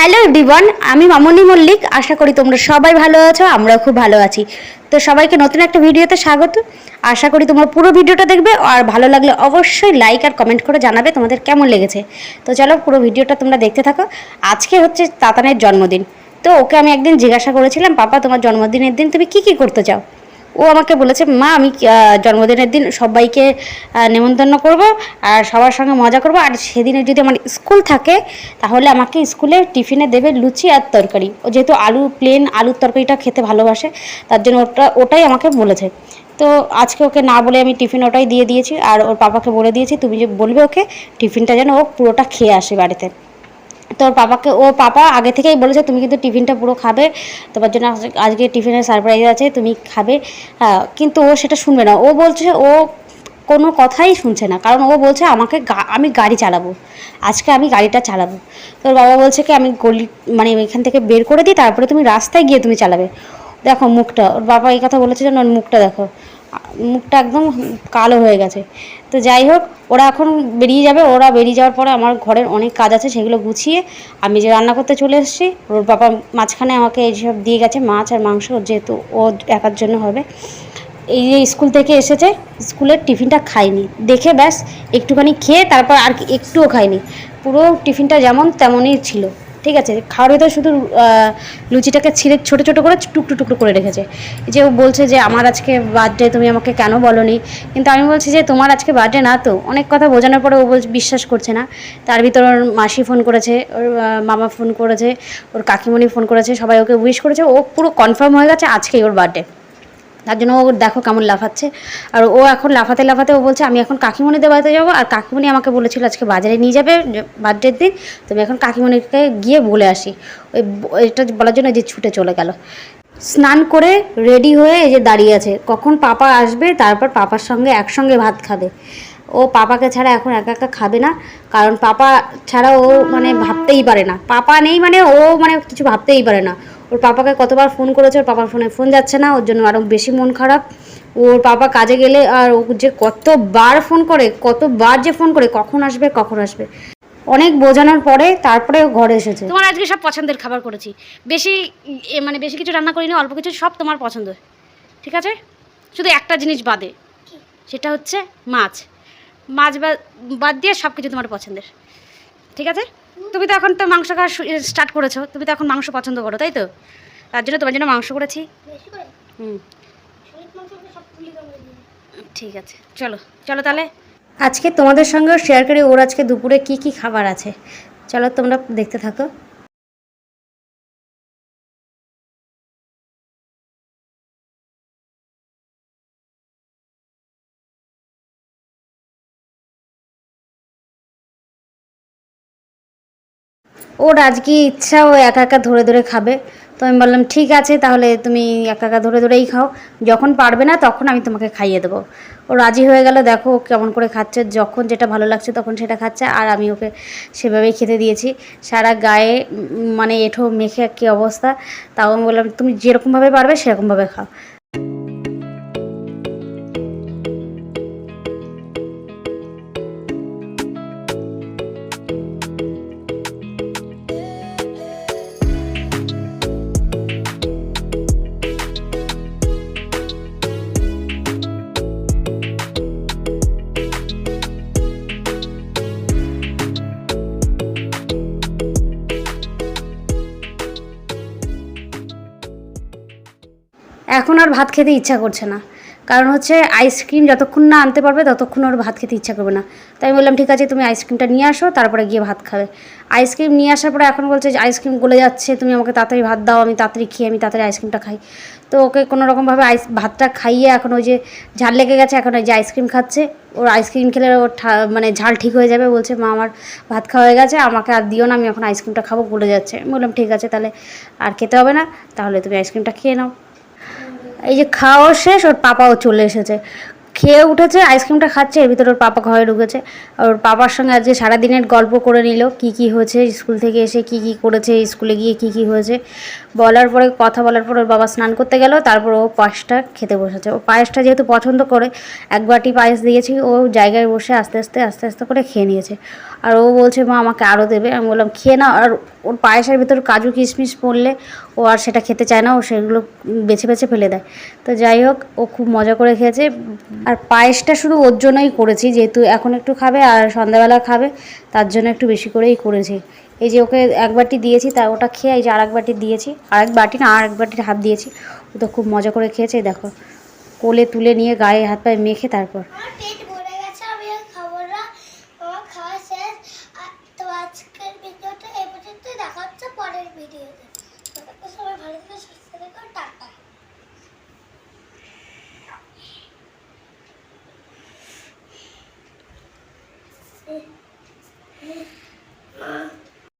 Hello everyone আমি মামনি মল্লিক। আশা করি তোমরা সবাই ভালো আছো, আমরাও খুব ভালো আছি। তো সবাইকে নতুন একটা ভিডিওতে স্বাগত। আশা করি তোমরা পুরো ভিডিওটা দেখবে, আর ভালো লাগলে অবশ্যই লাইক আর কমেন্ট করে জানাবে তোমাদের কেমন লেগেছে। তো চলো পুরো ভিডিওটা তোমরা দেখতে থাকো। আজকে হচ্ছে তাতানের জন্মদিন। তো ওকে আমি একদিন জিজ্ঞাসা করেছিলাম, পাপা, তোমার জন্মদিনের দিন তুমি কি কি করতে চাও? ও আমাকে বলেছে, মা, আমি জন্মদিনের দিন সবাইকে নেমন্তন্ন করব আর সবার সঙ্গে মজা করব। আর সেদিনে যদি আমার স্কুল থাকে, তাহলে আমাকে স্কুলে টিফিনে দেবে লুচি আর তরকারি। ও যেহেতু আলু প্লেন আলুর তরকারিটা খেতে ভালোবাসে, তার জন্য ওটা, ওটাই আমাকে বলেছে। তো আজকে ওকে না বলে আমি টিফিন ওটাই দিয়ে দিয়েছি। আর ওর পাপাকে বলে দিয়েছি, তুমি যে বলবে ওকে, টিফিনটা যেন ও পুরোটা খেয়ে আসে বাড়িতে। তো ওর পাপাকে, ও পাপা আগে থেকেই বলেছে, তুমি কিন্তু টিফিনটা পুরো খাবে। তোমার জন্য আজকে টিফিনের সারপ্রাইজ আছে, তুমি খাবে। হ্যাঁ কিন্তু ও সেটা শুনবে না। ও বলছে, ও কোনো কথাই শুনছে না। কারণ ও বলছে, আমাকে আমি গাড়ি চালাবো। আজকে আমি গাড়িটা চালাবো। তোর বাবা বলছে কি, আমি গলি মানে এখান থেকে বের করে দিই, তারপরে তুমি রাস্তায় গিয়ে তুমি চালাবে। দেখো মুখটা, ওর বাবা এই কথা বলেছে যেন ওর মুখটা দেখো। মুখটা একদম কালো হয়ে গেছে। তো যাই হোক, ওরা এখন বেরিয়ে যাবে। ওরা বেরিয়ে যাওয়ার পরে আমার ঘরের অনেক কাজ আছে সেগুলো গুছিয়ে আমি যে রান্না করতে চলে এসেছি, ওর বাবা মাঝখানে আমাকে এইসব দিয়ে গেছে মাছ আর মাংস, যেহেতু ও একার জন্য হবে। এই যে স্কুল থেকে এসেছে, স্কুলের টিফিনটা খাইনি। দেখে ব্যাস, একটুখানি খেয়ে তারপর আর একটুও খাইনি। পুরো টিফিনটা যেমন তেমনই ছিল। ঠিক আছে? খাওয়ার ভিতরে শুধু লুচিটাকে ছিঁড়ে ছোটো ছোটো করে টুকটু টুকরো করে রেখেছে। যে ও বলছে যে, আমার আজকে বার্থডে তুমি আমাকে কেন বলনি? কিন্তু আমি বলছি যে, তোমার আজকে বার্থডে না তো? অনেক কথা বোঝানোর পরে ও বিশ্বাস করছে না। তার ভিতর ওর মাসি ফোন করেছে, ওর মামা ফোন করেছে, ওর কাকিমণি ফোন করেছে, সবাই ওকে উইশ করেছে। ও পুরো কনফার্ম হয়ে গেছে আজকেই ওর বার্থডে তার জন্য ও দেখো কেমন লাফাচ্ছে। আর ও এখন লাফাতে লাফাতে ও বলছে, আমি এখন কাকিমণিদের বাড়িতে যাব। আর কাকিমণি আমাকে বলেছিল, আজকে বাজারে নিয়ে যাবে বার্থডের দিন। তুমি এখন কাকিমণিকে গিয়ে বলে আসি। ওই এটা বলার জন্য যে ছুটে চলে গেল। স্নান করে রেডি হয়ে এই যে দাঁড়িয়ে আছে। কখন পাপা আসবে, তারপর পাপার সঙ্গে একসঙ্গে ভাত খাবে। ও পাপাকে ছাড়া এখন একা একা খাবে না, কারণ পাপা ছাড়া ও মানে ভাবতেই পারে না। পাপা নেই মানে ও মানে কিছু ভাবতেই পারে না। ওর পাপাকে কতবার ফোন করেছে ওর পাপার ফোনে ফোন যাচ্ছে না ওর জন্য আরও বেশি মন খারাপ। ওর পাপা কাজে গেলে আর ও যে কতবার ফোন করে কতবার যে ফোন করে কখন আসবে কখন আসবে। অনেক বোঝানোর পরে তারপরে ঘরে এসেছে। তোমার আজকে সব পছন্দের খাবার করেছি। বেশি মানে বেশি কিছু রান্না করিনি অল্প কিছু সব তোমার পছন্দ। ঠিক আছে? শুধু একটা জিনিস বাদে। সেটা হচ্ছে মাছ। মাছ বাদ দিয়ে সব কিছু তোমার পছন্দের। ঠিক আছে? তুমি তো এখন তো মাংস খাওয়া স্টার্ট করেছ। তুমি তো এখন মাংস পছন্দ করো তাই তো? তার জন্য তোমার জন্য মাংস করেছি। হুম। ঠিক আছে। চলো চলো তাহলে। আজকে তোমাদের সঙ্গেও শেয়ার করি ওর আজকে দুপুরে কি কি খাবার আছে? চলো তোমরা দেখতে থাকো। ওর আজকে ইচ্ছা, ও একা একা ধরে ধরে খাবে। তো আমি বললাম, ঠিক আছে, তাহলে তুমি একা একা ধরে ধরেই খাও। যখন পারবে না, তখন আমি তোমাকে খাইয়ে দেবো। ও রাজি হয়ে গেল, দেখো কেমন করে খাচ্ছে। যখন যেটা ভালো লাগছে, তখন সেটা খাচ্ছে। আর আমি ওকে সেভাবেই খেতে দিয়েছি। সারা গায়ে মানে এঁঠো মেখে কী অবস্থা? তাও আমি বললাম, তুমি যেরকমভাবে পারবে, সেরকমভাবে খাও। এখন আর ভাত খেতে ইচ্ছা করছে না। কারণ হচ্ছে আইসক্রিম যতক্ষণ না আনতে পারবে ততক্ষণ ওর ভাত খেতে ইচ্ছা করবে না। তাই আমি বললাম, ঠিক আছে, তুমি আইসক্রিমটা নিয়ে আসো, তারপরে গিয়ে ভাত খাবে। আইসক্রিম নিয়ে আসার পরে এখন বলছে যে আইসক্রিম গলে যাচ্ছে, তুমি আমাকে তাড়াতাড়ি ভাত দাও, আমি তাড়াতাড়ি খেয়ে আমি তাড়াতাড়ি আইসক্রিমটা খাই। তো ওকে কোনো রকমভাবে আইস ভাতটা খাইয়ে এখন ওই যে ঝাল লেগে গেছে, এখন ওই যে আইসক্রিম খাচ্ছে। ওর আইসক্রিম খেলে ওর মানে ঝাল ঠিক হয়ে যাবে, বলছে, মা, আমার ভাত খাওয়া হয়ে গেছে, আমাকে আর দিও না, আমি এখন আইসক্রিমটা খাব, গলে যাচ্ছে। আমি বললাম, ঠিক আছে, তাহলে আর খেতে হবে না, তাহলে তুমি আইসক্রিমটা খেয়ে নাও। এই যে খাওয়া শেষ ওর পাপাও চলে এসেছে। খেয়ে উঠেছে, আইসক্রিমটা খাচ্ছে, এর ভিতরে ওর পাপা ঘরে ঢুকেছে। আর ওর পাপার সঙ্গে আজকে সারাদিনের গল্প করে নিল, কি কি হয়েছে, স্কুল থেকে এসে কি কি করেছে, স্কুলে গিয়ে কি কি হয়েছে। বলার পরে, কথা বলার পর ওর বাবা স্নান করতে গেল, তারপর ও পায়েসটা খেতে বসেছে। ও পায়েসটা যেহেতু পছন্দ করে, এক বাটি পায়েস দিয়েছি, ও জায়গায় বসে আস্তে আস্তে আস্তে আস্তে করে খেয়ে নিয়েছে। আর ও বলছে, মা, আমাকে আরও দেবে। আমি বললাম, খেয়ে না আর ওর পায়েসের ভিতর কাজু কিশমিশ পড়লে ও আর সেটা খেতে চায় না, ও সেগুলো বেছে বেছে ফেলে দেয়। তো যাই হোক, ও খুব মজা করে খেয়েছে। আর পায়েসটা শুধু ওর জন্যই করেছি, যেহেতু এখন একটু খাবে আর সন্ধ্যাবেলা খাবে, তার জন্য একটু বেশি করেই করেছি। এই যে ওকে এক বাটি দিয়েছি, তা ওটা খেয়ে এই যে আর এক বাটি দিয়েছি আর এক বাটি না আর এক বাটির হাত দিয়েছি, ও তো খুব মজা করে খেয়েছে, দেখো। কোলে তুলে নিয়ে গায়ে হাত পায়ে মেখে তারপর।